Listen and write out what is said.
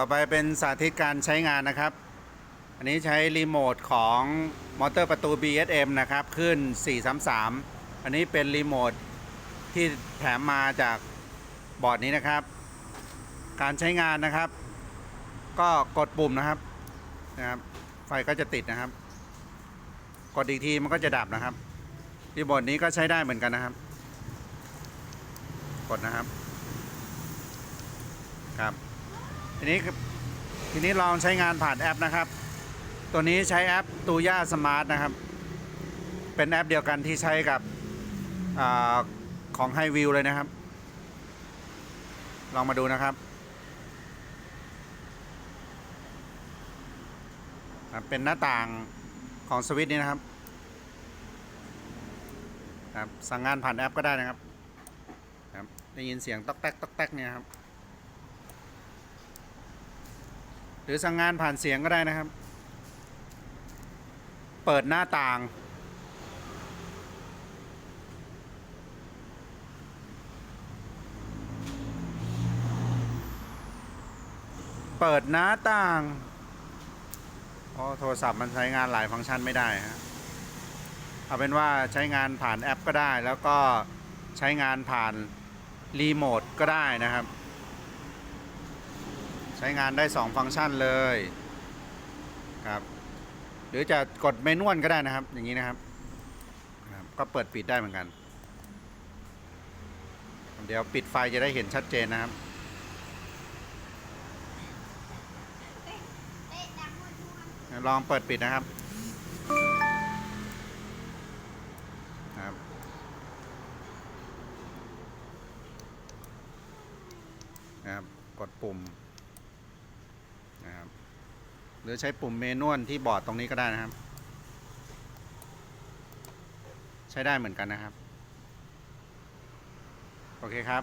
ต่อไปเป็นสาธิตการใช้งานนะครับ อันนี้ใช้รีโมทของมอเตอร์ประตู BSM นะครับ ขึ้น 433 อันนี้เป็นรีโมทที่แถมมาจากบอร์ดนี้นะครับ การใช้งานนะครับ ก็กดปุ่มนะครับนะครับไฟก็จะติดนะครับ กดอีกทีมันก็จะดับนะครับรีโมทนี้ก็ใช้ได้เหมือนกันนะครับ กดนะครับครับ ทีนี้ทีนี้ลองใช้งานผ่านแอปนะครับ ตัวนี้ใช้แอปตูย่าสมาร์ทนะครับ เป็นแอปเดียวกันที่ใช้กับอของไฮวิวเลยนะครับ ลองมาดูนะครับเป็นหน้าต่างของสวิตช์นี้นะครับครับสั่งงานผ่านแอปก็ได้นะครับครับได้ยินเสียงต๊อกแต๊กต๊อกแต๊กเนี่ยครับ หรือสั่งงานผ่านเสียงก็ได้นะครับ เปิดหน้าต่าง เปิดหน้าต่างอ๋อโทรศัพท์มันใช้งานหลายฟังก์ชันไม่ได้ฮะเอาเป็นว่าใช้งานผ่านแอปก็ได้ แล้วก็ใช้งานผ่านรีโมทก็ได้นะครับ ใช้งานได้ 2 ฟังก์ชันเลยครับหรือจะกดเมนวลก็ได้นะครับ อย่างนี้นะครับ ก็เปิดปิดได้เหมือนกัน เดี๋ยวปิดไฟจะได้เห็นชัดเจนนะครับลองเปิดปิดนะครับครับ ครับ กดปุ่ม รือใช้ปุ่มเมนวลที่บอร์ดตรงนี้ก็ได้นะครับ ใช้ได้เหมือนกันนะครับ โอเคครับ